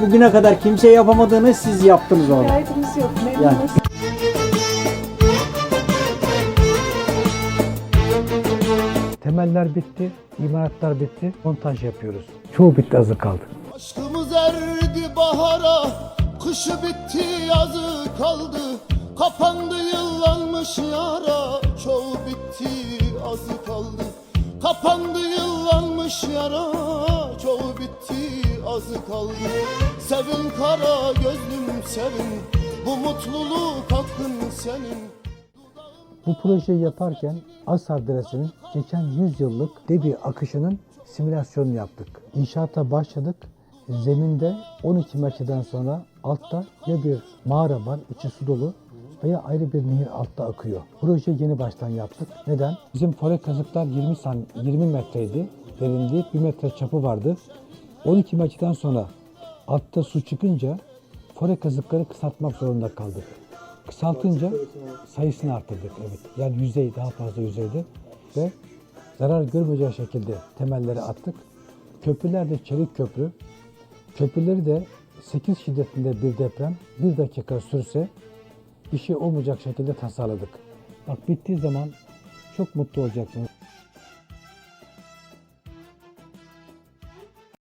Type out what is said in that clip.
Bugüne kadar kimse yapamadığını siz yaptınız orada. Şikayetimiz yok. Memnunuz. Yani. Temeller bitti, imalatlar bitti, montaj yapıyoruz. Çoğu bitti, azı kaldı. Aşkımız erdi bahara, kışı bitti yazı kaldı. Kapandı yıllanmış yara, çoğu bitti azı kaldı. Kapandı yıllanmış yara, çoğu bitti azı kaldı. Sevin kara gözlüm sevin, bu mutluluk hakkın senin. Bu projeyi yaparken Asar Deresi'nin geçen 100 yıllık debi akışının simülasyonunu yaptık. İnşaata başladık. Zeminde 12 metreden sonra altta ya bir mağara var, içi su dolu veya ayrı bir nehir altta akıyor. Projeyi yeni baştan yaptık. Neden? Bizim fore kazıklar 20 san 20 metreydi. Derinliği 1 metre çapı vardı. 12 metreden sonra altta su çıkınca fore kazıkları kısaltmak zorunda kaldık. Kısaltınca sayısını arttırdık. Evet. Yani yüzey daha fazla yüzeyde ve zarar görmeyeceği şekilde temelleri attık. Köprüler de çelik köprü. Köprüleri de 8 şiddetinde bir deprem bir dakika sürse şey olmayacak şekilde tasarladık. Bak bittiği zaman çok mutlu olacaksınız.